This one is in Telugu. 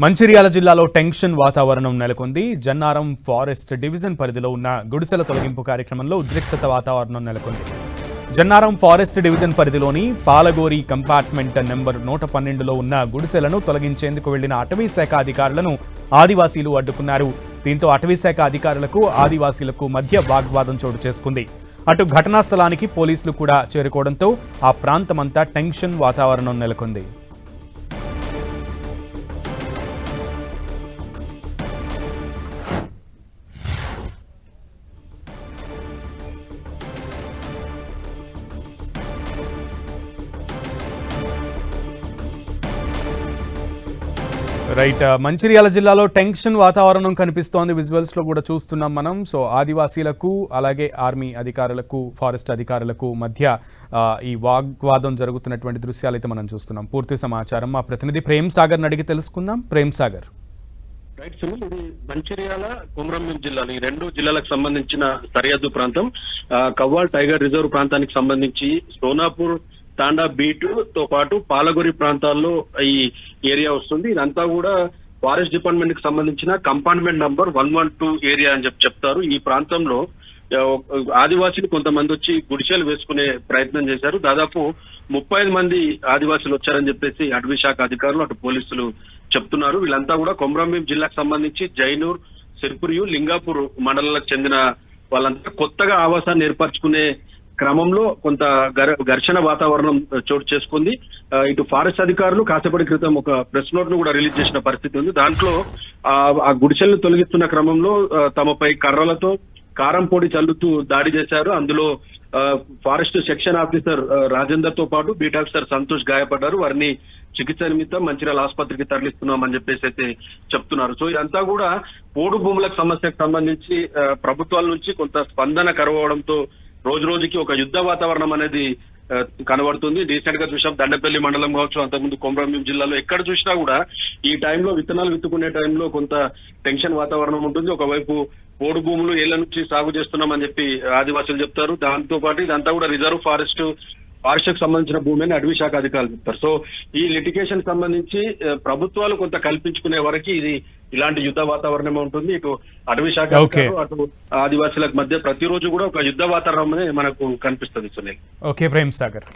మంచిర్యాల జిల్లాలో టెన్షన్ వాతావరణం నెలకొంది. జన్నారం ఫారెస్ట్ డివిజన్ పరిధిలో ఉన్న గుడిసెల తొలగింపు కార్యక్రమంలో ఉద్రిక్తత వాతావరణం నెలకొంది. జన్నారం ఫారెస్ట్ డివిజన్ పరిధిలోని పాలగోరి కంపార్ట్మెంట్ నెంబర్ నూట పన్నెండులో ఉన్న గుడిసెలను తొలగించేందుకు వెళ్ళిన అటవీ శాఖ అధికారులను ఆదివాసీలు అడ్డుకున్నారు. దీంతో అటవీ శాఖ అధికారులకు ఆదివాసీలకు మధ్య వాగ్వాదం చోటు చేసుకుంది. అటు ఘటనా స్థలానికి పోలీసులు కూడా చేరుకోవడంతో ఆ ప్రాంతమంతా టెన్షన్ వాతావరణం నెలకొంది. రైట్ uh, మంచిర్యాల జిల్లాలో టెన్షన్ వాతావరణం కనిపిస్తోంది. విజువల్స్లో కూడా చూస్తున్నాం మనం. సో ఆదివాసీలకు అలాగే ఆర్మీ అధికారులకు ఫారెస్ట్ అధికారులకు మధ్య ఈ వాగ్వాదం జరుగుతున్నటువంటి దృశ్యాలు అయితే మనం చూస్తున్నాం. పూర్తి సమాచారం మా ప్రతినిధి ప్రేమ్ సాగర్ అడిగి తెలుసుకుందాం. ప్రేమ్ సాగర్. రైట్ సునీల్ ఇది మంచిర్యాల కుమ్రంభీం జిల్లాలు ఈ రెండు జిల్లాలకు సంబంధించిన సరిహద్దు ప్రాంతం కవ్వాల్ టైగర్ రిజర్వ్ ప్రాంతానికి సంబంధించి సోనాపూర్ తాండా బీట్తో పాటు పాలగొరి ప్రాంతాల్లో ఈ ఏరియా వస్తుంది. ఇదంతా కూడా ఫారెస్ట్ డిపార్ట్మెంట్కి సంబంధించిన compartment number one one two area అని చెప్పి చెప్తారు. ఈ ప్రాంతంలో ఆదివాసీలు కొంతమంది వచ్చి గుడిసెలు వేసుకునే ప్రయత్నం చేశారు. దాదాపు ముప్పై ఐదు మంది ఆదివాసీలు వచ్చారని చెప్పేసి అటవీ శాఖ అధికారులు అటు పోలీసులు చెప్తున్నారు. వీళ్ళంతా కూడా కొమరంభీం జిల్లాకు సంబంధించి జైనూర్ సిర్పురియు లింగాపూర్ మండలాలకు చెందిన వాళ్ళంతా కొత్తగా ఆవాసాన్ని ఏర్పరచుకునే క్రమంలో కొంత ఘర్షణ వాతావరణం చోటు చేసుకుంది. ఇటు ఫారెస్ట్ అధికారులు కాసేపటి క్రితం ఒక ప్రెస్ నోట్ను కూడా రిలీజ్ చేసిన పరిస్థితి ఉంది. దాంట్లో ఆ ఆ గుడిసెలను తొలగిస్తున్న క్రమంలో తమపై కర్రలతో కారం పొడి చల్లుతూ దాడి చేశారు. అందులో ఆ, ఫారెస్ట్ సెక్షన్ ఆఫీసర్ రాజేందర్తో పాటు బీట్ ఆఫీసర్ సంతోష్ గాయపడ్డారు. వారిని చికిత్స నిమిత్తం మంచిర్యాల ఆసుపత్రికి తరలిస్తున్నామని చెప్పేసి అయితే చెప్తున్నారు. సో ఇదంతా కూడా పోడు భూములకు సమస్యకు సంబంధించి ప్రభుత్వాల నుంచి కొంత స్పందన కరవడంతో రోజు రోజుకి ఒక యుద్ధ వాతావరణం అనేది కనబడుతుంది. రీసెంట్గా చూసాం దండపల్లి మండలం కావచ్చు అంతకుముందు కొమరంభీం జిల్లాలో ఎక్కడ చూసినా కూడా ఈ టైంలో విత్తనాలు విత్తుకునే టైంలో కొంత టెన్షన్ వాతావరణం ఉంటుంది. ఒకవైపు పోడు భూములు ఏళ్ళ నుంచి సాగు చేస్తున్నామని చెప్పి ఆదివాసులు చెప్తారు. దాంతో పాటు ఇదంతా కూడా రిజర్వ్ ఫారెస్ట్ ఫారెస్ట్ సంబంధించిన భూమి అని అటవీ శాఖ అధికారులు చెప్తారు. సో ఈ లిటిగేషన్ సంబంధించి ప్రభుత్వాలు కొంత కల్పించుకునే వరకు ఇది ఇలాంటి యుద్ధ వాతావరణమే ఉంటుంది. ఇటు అటవీ శాఖ అటు ఆదివాసులకు మధ్య ప్రతిరోజు కూడా ఒక యుద్ధ వాతావరణమే మనకు కనిపిస్తుంది సునీల్. ఓకే ప్రేమ్ సాగర్.